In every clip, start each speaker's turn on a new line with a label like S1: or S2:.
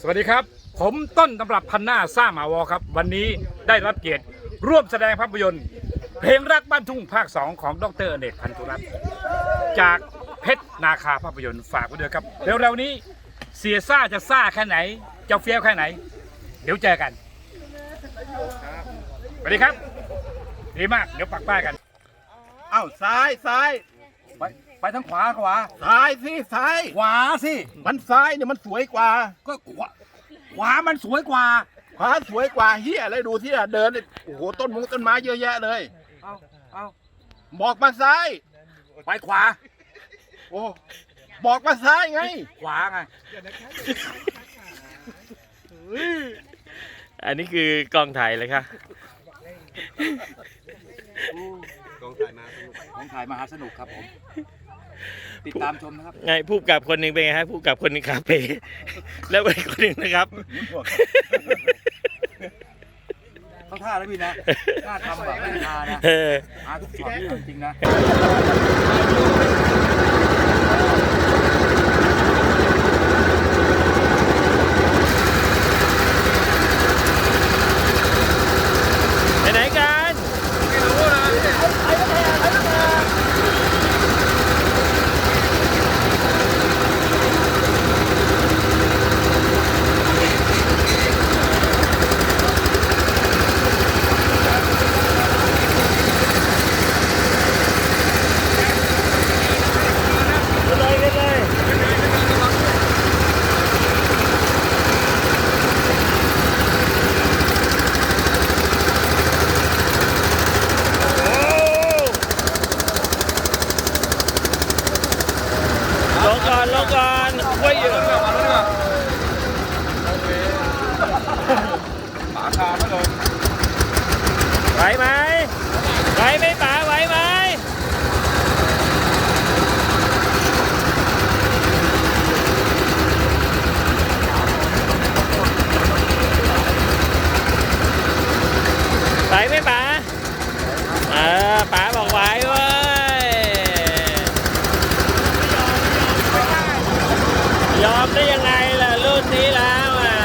S1: สวัสดีครับ ผมต้นตำรับพันหน้าซ่าหมาวอครับ วันนี้ได้รับเกียรติร่วมแสดงภาพยนตร์ เพลงรักบ้านทุ่งภาค 2 ของดรอเนกพันธุรัตน์จากเพชรนาคาภาพยนตร์ฝากไว้ด้วยครับเร็วๆนี้เสียซ่าจะซ่าแค่ไหน จะเฟี้ยวแค่ไหน เดี๋ยวเจอกันสวัสดีครับ ดีมาก เดี๋ยวปักป้ายกัน
S2: เอ้าซ้ายซ้าย
S1: ไปไปทางขวาขวา
S2: ซ้ายสิซ้าย
S1: ขวาสิ
S2: มันซ้ายเนี่ยมันสวยกว่า
S1: ก็ขวาขวามันสวยกว่า
S2: ขวาสวยกว่าเฮียอะไรดูที่เดินเนี่ยโอ้โหต้นมงต้นไม้เยอะแยะเลย
S1: เอาเอา
S2: บอกมาซ้าย
S1: ไปขวา
S2: โอ้บอกมาซ้ายไง
S1: ขวาไง
S3: อันนี้คือกองถ่ายเลยค่ะ
S1: ของถ่ายมหาสนุกครับผม ติดตามชมนะครับ
S3: ไงผู้กำกับคนหนึ่งเป็นไงฮะผู้กำกับคนหนึ่งคาเฟ่แล้วอีกคนหนึ่งนะครับ
S1: เขาท่าแล้วพี่นะท่าทำแบบไม่ทานะ
S3: เออ
S1: หาทุกช็อตนี่จริงๆนะ
S3: ไปไหนกัน เลยกันเลย โอ้ลงก่อนลงก่อนไว้อยู่า
S1: คาไม่เลย
S3: ไหวไหมไหวไหมป๋าไหวไหมไหวไหมป๋าเออป๋าบอกไหวเว้ย ยอมได้ยังไงล่ะรุ่นนี้แล้วอะ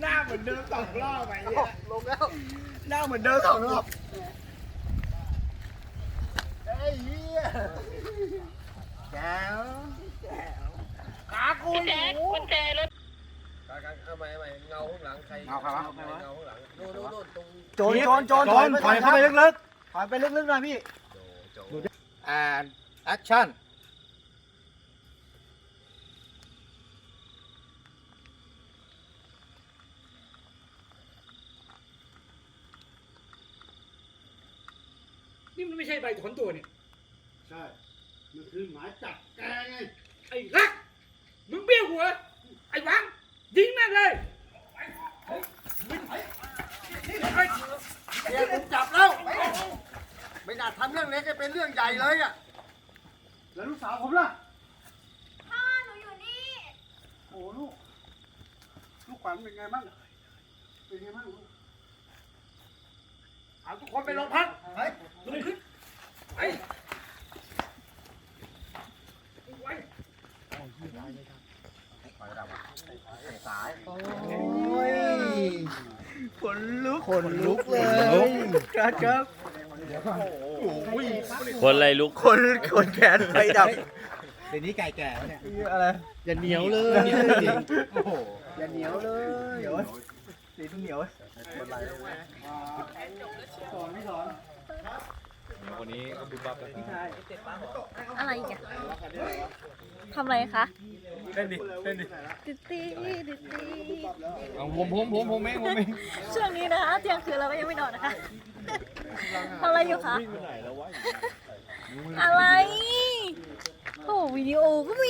S2: หน้าเหมื อนเดิมสองรอบไปเนี่ยลงแล้วหน้าเหมือนเดิมสองรอบไอ้เหี้ยแก้วขากู
S4: แจ๊คกุญแจรถ
S5: เอาใหม่เอาใหม่เงาข้างหลังใคร
S1: เอาครับ
S5: เงาข้างหลังโน่นโน่นโน่นตรง
S2: โจรโจรโจรโจรถอยเข้าไปลึกๆถอยไปลึกๆหน่อยพี่
S5: โจ
S2: and action
S1: นี่ มันไม่ใช่ใบถอนตัวนี่
S6: ใช่ มันคือหมายจับแกไง
S1: ไอ้รัก มึงเบี้ยวหัว ไอ้หวัง ยิงแม่งเลย
S6: เดี๋ยวผมจับแล้ว ไม่น่าทำเรื่องเล็กให้เป็นเรื่องใหญ่เลยอะ แล้วลูกสาวผมล่ะ
S4: พ่อหนูอยู่นี่
S6: โอ้ลูก ลูกขวัญเป็นไงบ้าง เป็นไงบ้างลูก
S1: เอาทุกคนไปโรงพัก
S6: เฮ้ย
S1: ลุกขึ้นไปไว้
S2: ข นลุกขนลุกเลยครับครับ
S3: คนอะไรลุก
S2: คนคนแขนไฟดับ
S7: เดี๋ยวนี้ไก่แก่แล้วเนี่ย
S8: อะไร
S7: อย่าเหนียวเลยโอ้โหอย่าเหนียวเลยเหนียวสีเหนียว
S4: อะไรอี กอะทำอะไรคะ
S9: เล่นดิเล่นดิ
S4: ดิดตีดิดตี
S9: ผมผมผมผมเองผมเอง
S4: ช่วงนี้นะคะเที่ยงคืนเราก็ยังไม่นอนนะคะทำอะไรอยู่คะอะไรโอ้วิดีโอก็มี